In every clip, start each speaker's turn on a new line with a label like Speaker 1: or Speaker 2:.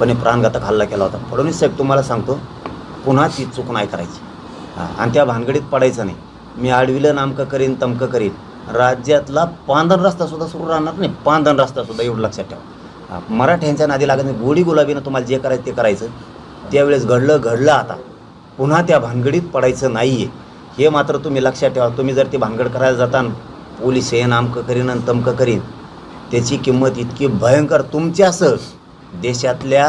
Speaker 1: आपण प्राणघातक हल्ला केला होता. फडणवीस साहेब तुम्हाला सांगतो पुन्हा ती चूक नाही करायची. हां आणि त्या भानगडीत पडायचं नाही. मी आडविलं नामकं करीन तमकं करीन. राज्यातला पांधन रस्तासुद्धा सुरू राहणार नाही. पांधन रस्तासुद्धा एवढं लक्षात ठेवा. हां, मराठ्यांच्या नादी लागत नाही. गोडी गुलाबीनं तुम्हाला जे करायचं ते करायचं. त्यावेळेस घडलं घडलं आता. पुन्हा त्या भानगडीत पडायचं नाही आहे हे मात्र तुम्ही लक्षात ठेवा. तुम्ही जर ती भानगड करायला जाता पोलीस हे नामकं करीन आणि तमकं करीन. त्याची किंमत इतकी भयंकर. तुमच्यासह देशातल्या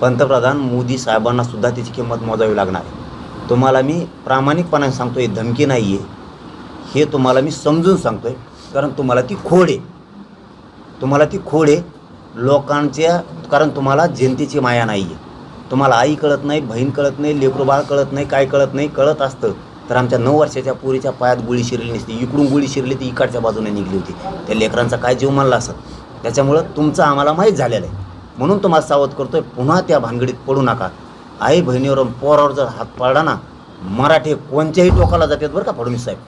Speaker 1: पंतप्रधान मोदी साहेबांना सुद्धा त्याची किंमत मोजावी लागणार आहे. तुम्हाला मी प्रामाणिकपणाने सांगतो आहे धमकी नाही आहे हे तुम्हाला मी समजून सांगतो आहे कारण तुम्हाला ती खोड आहे. तुम्हाला ती खोड आहे लोकांच्या कारण तुम्हाला जनतेची माया नाही आहे तुम्हाला आई कळत नाही बहीण कळत नाही लेकरूबाळ कळत नाही काय कळत नाही कळत असतं. तर आमच्या नऊ वर्षाच्या पोरीच्या पायात गोळी शिरली नसती इकडून गोळी शिरली ती इकडच्या बाजूने निघली होती. त्या लेकरांचा काय जीव मानला असत त्याच्यामुळं तुमचं आम्हाला माहीत झालेलं आहे. म्हणून तुम्हाला सावध करतोय पुन्हा त्या भानगडीत पडू नका. आई बहिणीवर पोरावर जर हात पाडला ना मराठी कोणत्याही टोकाला जातात बरं का फडणवीस साहेब.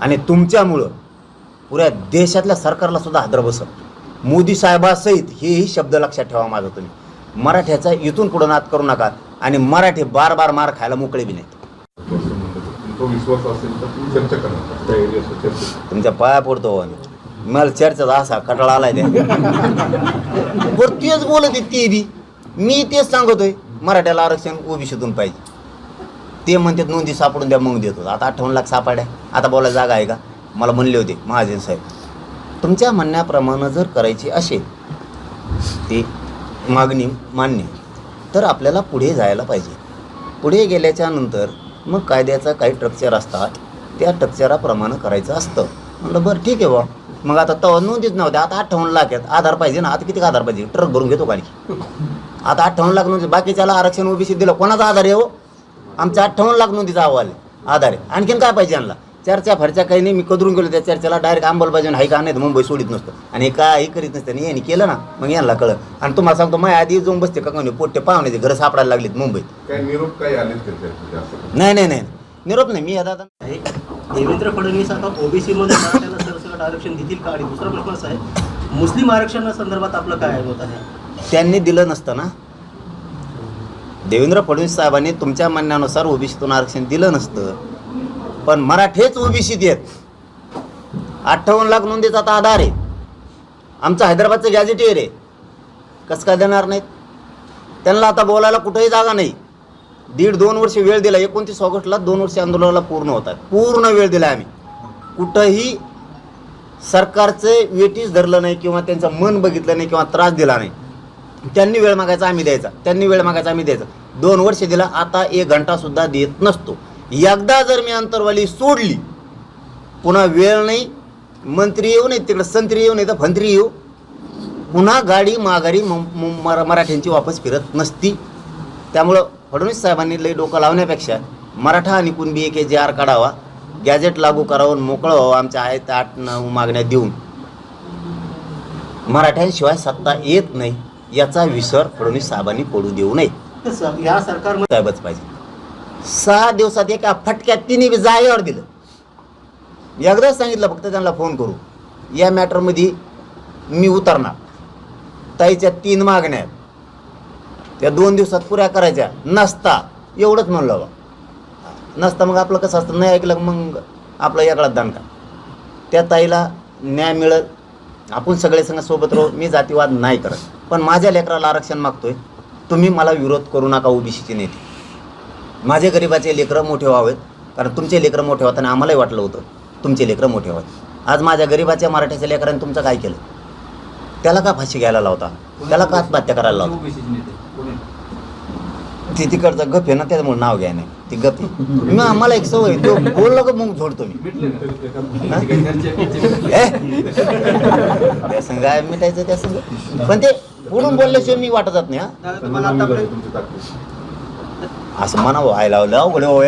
Speaker 1: आणि तुमच्यामुळं पुऱ्या देशातल्या सरकारला सुद्धा हादर बसत मोदी साहेबासहित हेही शब्द लक्षात ठेवा माझा तुम्ही. मराठ्याचा इथून पुढं नाद करू नका आणि मराठी बार बार मार खायला मोकळे बी नाहीत. तुमच्या पाया पडतो हो आम्ही. मला चर्चा असा कटाळा आलाय त्या बरं तेच बोलत ते बी मी तेच सांगतोय मराठ्याला आरक्षण ओबीसीतून पाहिजे. ते म्हणतात नोंदी सापडून द्या मग देतो. आता अठ्ठावन्न लाख सापड्या आता बोलायला जागा आहे का? मला म्हणले होते महाजन साहेब तुमच्या म्हणण्याप्रमाणे जर करायची असेल ती मागणी मान्य तर आपल्याला पुढे जायला पाहिजे. पुढे गेल्याच्यानंतर मग कायद्याचा काही स्ट्रक्चर असतात. त्या स्ट्रक्चराप्रमाणे करायचं असतं. म्हटलं बरं ठीक आहे बा मग आता तवा नोंदीच नव्हत्या आता अठ्ठावन्न लाख आहेत. आधार पाहिजे ना. आता किती आधार पाहिजे? ट्रक भरून घेतो गाडी. आता अठ्ठावन्न लाख नोंदी बाकीच्याला आरक्षण ओबीसी दिलं. कोणाचा आधार आहे हो? आमचा अठ्ठावन्न लाख नोंदीचा अहवाल आहे. आधार आहे. आणखीन काय पाहिजे यांना? चर्चा फरच्या काही नाही. मी कदरून गेलो त्या चर्चेला. डायरेक्ट अंमलबजावणी हाय का नाही तर मुंबई सोडित नसतं. आणि हे काय करीत नसतं. आणि यांनी केलं ना मग यांना कळलं. आणि तुम्हाला सांगतो माझ्या आधी जाऊन बसते का कोणी? पोट्टे पाहुण्याचे घरं सापडायला लागलीत मुंबईत.
Speaker 2: काय निरोप काही असं
Speaker 1: नाही नाही नाही निरोप नाही. मी आता
Speaker 3: देवेंद्र फडणवीस आता ओबीसी मध्ये मराठा आरक्षण देतील का? आणि दुसरा प्रश्न असा आहे मुस्लिम आरक्षणासंदर्भात आपलं काय होत आहे?
Speaker 1: त्यांनी दिलं नसतं ना. देवेंद्र फडणवीस साहेबांनी तुमच्या म्हणण्यानुसार ओबीसीतून आरक्षण दिलं नसतं. पण मराठेच ओबीसीत आहेत अठ्ठावन्न लाख नोंदीचा आता आधार आहे. आमचं हैदराबादचं गॅजेटियर आहे. कसं काय देणार नाहीत? त्यांना आता बोलायला कुठंही जागा नाही. दीड दोन वर्ष वेळ दिला. एकोणतीस ऑगस्टला दोन वर्ष आंदोलनाला पूर्ण होतात. पूर्ण वेळ दिला आम्ही. कुठंही सरकारचं वेटीच धरलं नाही किंवा त्यांचं मन बघितलं नाही किंवा त्रास दिला नाही. त्यांनी वेळ मागायचा आम्ही द्यायचा. त्यांनी वेळ मागायचा आम्ही द्यायचा. दोन वर्ष दिला आता एक घंटासुद्धा देत नसतो. एकदा जर मी अंतरवाली सोडली पुन्हा वेळ नाही मंत्री येऊ नाही तिकडं संत्री येऊ नाही तर फंत्री येऊ. पुन्हा गाडी माघारी म- म- मरा- मराठ्यांची वापस फिरत नसती. त्यामुळं फडणवीस साहेबांनी लई डोकं लावण्यापेक्षा मराठा आणि कुणबी एक जे आर काढावा गॅजेट लागू करावं मोकळं व्हावं आमच्या आहेत आठ नऊ मागण्या देऊन. मराठ्यांशिवाय सत्ता येत नाही याचा विसर फडणवीस साहेबांनी पडू देऊ नये.
Speaker 3: या सरकारमध्ये
Speaker 1: साहेबच पाहिजे. सहा दिवसात एका फटक्यात तिन्ही बी जागेवर दिलं. एकदाच सांगितलं फक्त त्यांना फोन करू. या मॅटरमध्ये मी उतरणार. ताईच्या तीन मागण्या त्या दोन दिवसात पुऱ्या करायच्या. नसता. एवढंच म्हणलं बा नसता मग आपलं कसं असतं? नाही ऐकलं मग आपलं याकडा दणका त्या ताईला न्याय मिळत. आपण सगळे संघ सोबत राहू. मी जातीवाद नाही करत. पण माझ्या लेकराला आरक्षण मागतोय. तुम्ही मला विरोध करू नका ओबीसीचे नेते. माझे गरिबाचे लेकरं मोठे व्हावेत. कारण तुमचे लेकरं मोठे होताना आम्हालाही वाटलं होतं. तुमचे लेकरं मोठे व्हावेत. आज माझ्या गरिबाच्या मराठ्याच्या लेकरांनी तुमचं काय केलं? त्याला का फाशी घ्यायला लावता? त्याला का आत्महत्या करायला लावता? ती तिकडचं गप आहे ना त्याच्यामुळे नाव घ्याय नाही. ती गप आहे. मग आम्हाला एक सवय तो बोललं का मग झोडतो मी? ए? त्या संघ मिटायचं त्या संघ पण ते पुढून बोलल्याशिवाय मी वाटत जात नाही हा. असं म्हणा व्हायला लावलं अवघड हो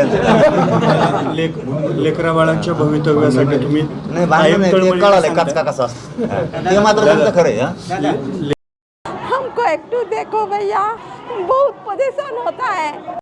Speaker 4: लेकरा बाळांच्या भवितव्यासाठी तुम्ही
Speaker 1: नाही कळालंय कचका कसा असतो. ते मात्र खरं आहे हा
Speaker 5: एक टू देखो भैया बहुत परेशान होता है।